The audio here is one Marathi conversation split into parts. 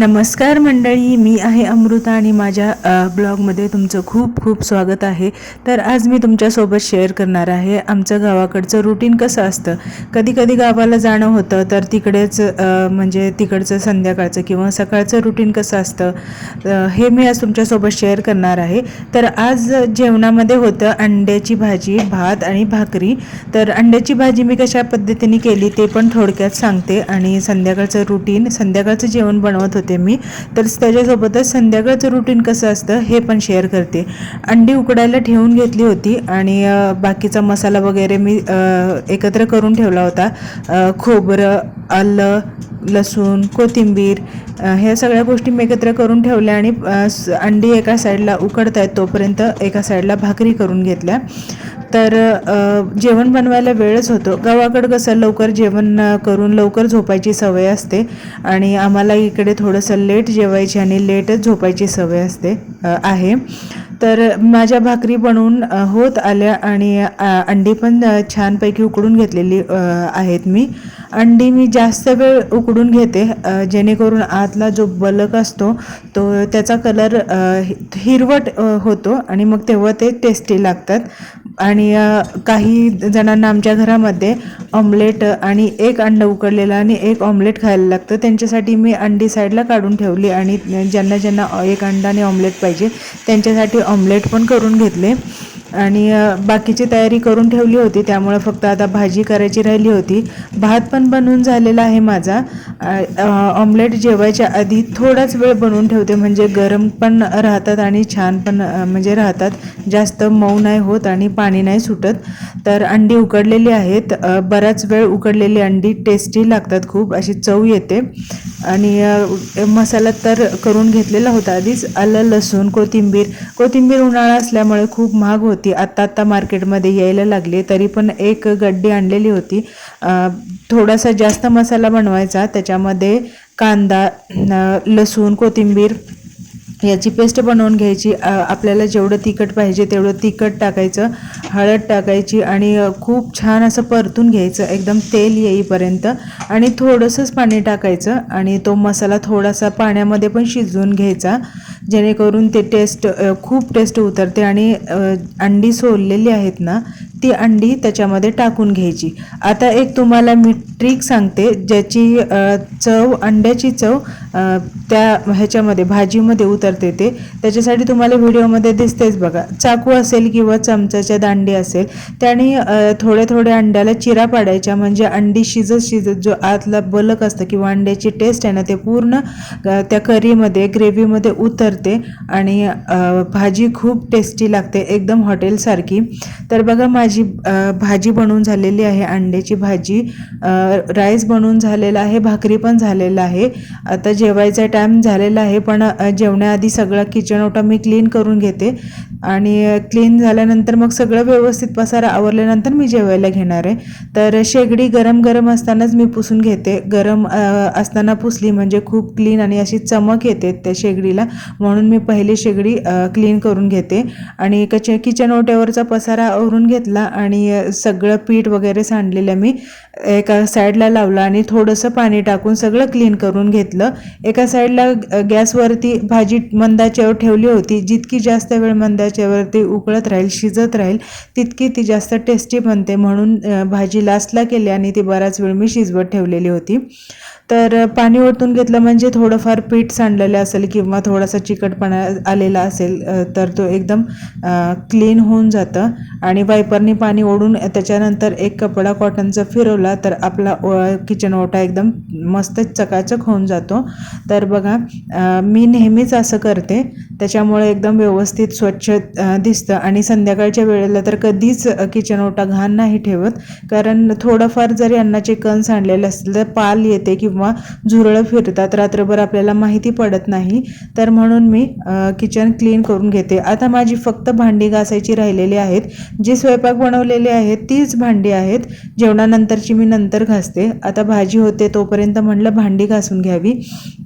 नमस्कार मंडळी मी आहे अमृता आणि माझ्या ब्लॉगमध्ये तुमचं खूप खूप स्वागत आहे. तर आज मी तुमच्यासोबत शेअर करणार आहे आमचं गावाकडचं रुटीन कसं असतं? कधी कधी गावाला जाणं होतं तर तिकडेच म्हणजे तिकडचं संध्याकाळचं किंवा सकाळचं रुटीन कसं असतं? हे मी आज तुमच्यासोबत शेअर करणार आहे. तर आज जेवणामध्ये होतं अंड्याची भाजी भात आणि भाकरी. तर अंड्याची भाजी मी कशा पद्धतीने केली ते पण थोडक्यात सांगते आणि संध्याकाळचं रुटीन संध्याकाळचं जेवण बनवत होते. मी. तर त्याच्यासोबतच संध्याकाळचं रुटीन कसं असतं हे पण शेअर करते. अंडी उकडायला ठेवून घेतली होती आणि बाकीचा मसाला वगैरे मी एकत्र करून ठेवला होता. खोबरं आलं लसूण कोथिंबीर ह्या सगळ्या गोष्टी मी एकत्र करून ठेवल्या आणि अंडी एका साईडला उकडत आहेत तोपर्यंत एका साईडला भाकरी करून घेतल्या. तर जेवण बनवायला वेळच होतो. गावाकडं कसं लवकर जेवण करून लवकर झोपायची सवय असते आणि आम्हाला इकडे थोडंसं लेट जेवायची आणि लेटच झोपायची सवय असते आहे. तर माझ्या भाकरी बनवून होत आल्या आणि अंडी पण छानपैकी उकडून घेतलेली आहेत मी. अंडी मी जास्त वेळ उकडून घेते जेणेकरून आतला जो बलक असतो तो त्याचा कलर हिरवट होतो आणि मग तेव्हा ते टेस्टी लागतात. आणि काही जणांना आमच्या घरामध्ये ऑमलेट आणि एक अंडं उकडलेलं आणि एक ऑमलेट खायला लागतं. त्यांच्यासाठी मी अंडी साईडला काढून ठेवली आणि ज्यांना ज्यांना एक अंडा आणि ऑमलेट पाहिजे त्यांच्यासाठी ऑमलेट पण करून घेतले. आणि बाकीची तयारी करून ठेवली होती त्यामुळे फक्त आता भाजी करायची राहिली होती. भात पण बनवून झालेला आहे माझा. ऑमलेट जेवायच्या आधी थोडाच वेळ बनवून ठेवते म्हणजे गरम पण राहतात आणि छान पण म्हणजे राहतात. जास्त मऊ नाही होत आणि पाणी नाही सुटत. तर अंडी उकडलेली आहेत. बराच वेळ उकडलेली अंडी टेस्टी लागतात खूप अशी चव येते. आणि मसाला तर करून घेतलेला होता आधीच. आलं लसूण कोथिंबीर. कोथिंबीर उन्हाळा असल्यामुळे खूप महाग होती. आत्ता आत्ता मार्केटमध्ये यायला लागली तरी पण एक गड्डी आणलेली होती. थोडासा जास्त मसाला बनवायचा. त्याच्यामध्ये कांदा लसूण कोथिंबीर याची पेस्ट बनवून घ्यायची. आपल्याला जेवढं तिखट पाहिजे तेवढं तिखट टाकायचं हळद टाकायची आणि खूप छान असं परतून घ्यायचं. एकदम तेल येईपर्यंत आणि थोडंसंच पाणी टाकायचं आणि तो मसाला थोडासा पाण्यामध्ये पण शिजवून घ्यायचा. जेणेकरून ते टेस्ट खूप टेस्ट उतरते आणि अंडी सोललेली आहेत ना ती अंडी त्याच्यामध्ये टाकून घ्यायची. आता एक तुम्हाला मी ट्रिक सांगते ज्याची चव अंड्याची चव त्या ह्याच्यामध्ये भाजीमध्ये उतरते ते. त्याच्यासाठी तुम्हाला व्हिडिओमध्ये दिसतेच बघा. चाकू असेल किंवा चमचाच्या दांडी असेल त्याने थोडे थोड्या अंड्याला चिरा पाडायच्या म्हणजे अंडी शिजत शिजत जो आतला बलक असतं किंवा अंड्याची टेस्ट आहे ना ते पूर्ण त्या करीमध्ये ग्रेव्हीमध्ये उतरते आणि भाजी खूप टेस्टी लागते एकदम हॉटेलसारखी तर बघा माझी माझी भाजी बनवून झालेली आहे अंड्याची भाजी राईस बनवून झालेला आहे भाकरी पण झालेला आहे. आता जेवायचा टाईम झालेला आहे पण जेवण्याआधी सगळं किचन ओटा मी क्लीन करून घेते. आणि क्लीन झाल्यानंतर मग सगळं व्यवस्थित पसारा आवरल्यानंतर मी जेवायला घेणार आहे. तर शेगडी गरम गरम असतानाच मी पुसून घेते. गरम असताना पुसली म्हणजे खूप क्लीन आणि अशी चमक येते त्या शेगडीला. म्हणून मी पहिली शेगडी क्लीन करून घेते. आणि कच किचन ओट्यावरचा पसारा आवरून घेतला आणि सगळं पीठ वगैरे सांडलेलं मी एका साईडला लावलं आणि थोडंसं पाणी टाकून सगळं क्लीन करून घेतलं. एका साईडला गॅसवरती भाजी मंदाच्यावर ठेवली होती. जितकी जास्त वेळ मंदाच्यावरती उकळत राहील शिजत राहील तितकी ती जास्त टेस्टी बनते म्हणून भाजी लास्टला केली आणि ती बराच वेळ मी शिजवत ठेवलेली होती. तर पाणी ओतून घेतलं म्हणजे थोडंफार पीठ सांडलेलं असेल किंवा थोडासा चिकटपणा आलेला असेल तर तो एकदम क्लीन होऊन जातं आणि वायपरने पाणी ओढून त्याच्यानंतर एक कपडा कॉटनचा फिरवला तर आपला किचन ओटा एकदम मस्त चकाचक होऊन जातो. तर बघा मी नेहमीच असं करते. त्याच्यामुळे एकदम व्यवस्थित स्वच्छ दिसतं. आणि संध्याकाळच्या वेळेला तर कधीच किचन ओटा घाण नाही ठेवत. कारण थोडंफार जरी अन्नाचे कण सांडलेले असतील तर पाल येते किंवा झुरळं फिरतात. रात्रभर आपल्याला माहिती पडत नाही. तर म्हणून मी किचन क्लीन करून घेते. आता माझी फक्त भांडी घासायची राहिलेली आहेत. जी स्वयंपाक बनवलेली आहेत तीच भांडी आहेत. जेवणानंतरची मी नंतर घासते. आता भाजी होते तोपर्यंत म्हणलं भांडी घासून घ्यावी.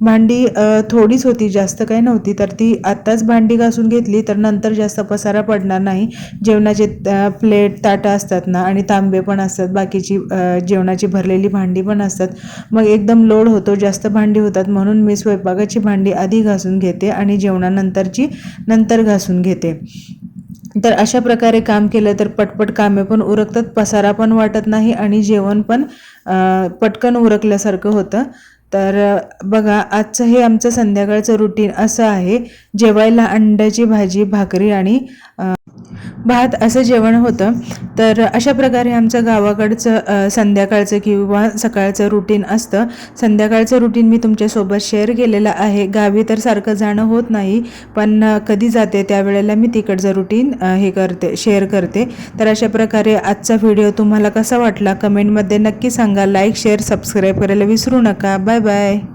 भांडी थोडीच होती जास्त काही नव्हती. तर ती आत्ताच भांडी घासून घेतली तर नंतर जास्त पसारा पडणार नाही. जेवणाचे प्लेट ताटं असतात ना आणि तांबे पण असतात. बाकीची जेवणाची भरलेली भांडी पण असतात. मग एकदम लोड होतो जास्त भांडी होतात. म्हणून मी स्वयंपाकाची भांडी आधी घासून घेते आणि जेवणानंतरची नंतर घासून घेते. तर अशा प्रकारे काम केलं तर पटपट कामे पण उरकतात पसारा पण वाटत नाही आणि जेवण पण पटकन उरकल्यासारखं होतं. तर बघा आजचं हे आमचं संध्याकाळचं रुटीन असं आहे. जेवायला अंड्याची भाजी भाकरी आणि भात असं जेवण होतं. तर अशा प्रकारे आमचं गावाकडचं संध्याकाळचं किंवा सकाळचं रुटीन असतं. संध्याकाळचं रुटीन मी तुमच्यासोबत शेअर केलेलं आहे. गावी तर सारखं जाणं होत नाही पण कधी जाते त्यावेळेला मी तिकडचं रुटीन हे करते शेअर करते. तर अशा प्रकारे आजचा व्हिडिओ तुम्हाला कसा वाटला? कमेंटमध्ये नक्की सांगा. लाईक शेअर सबस्क्राईब करायला विसरू नका. Bye bye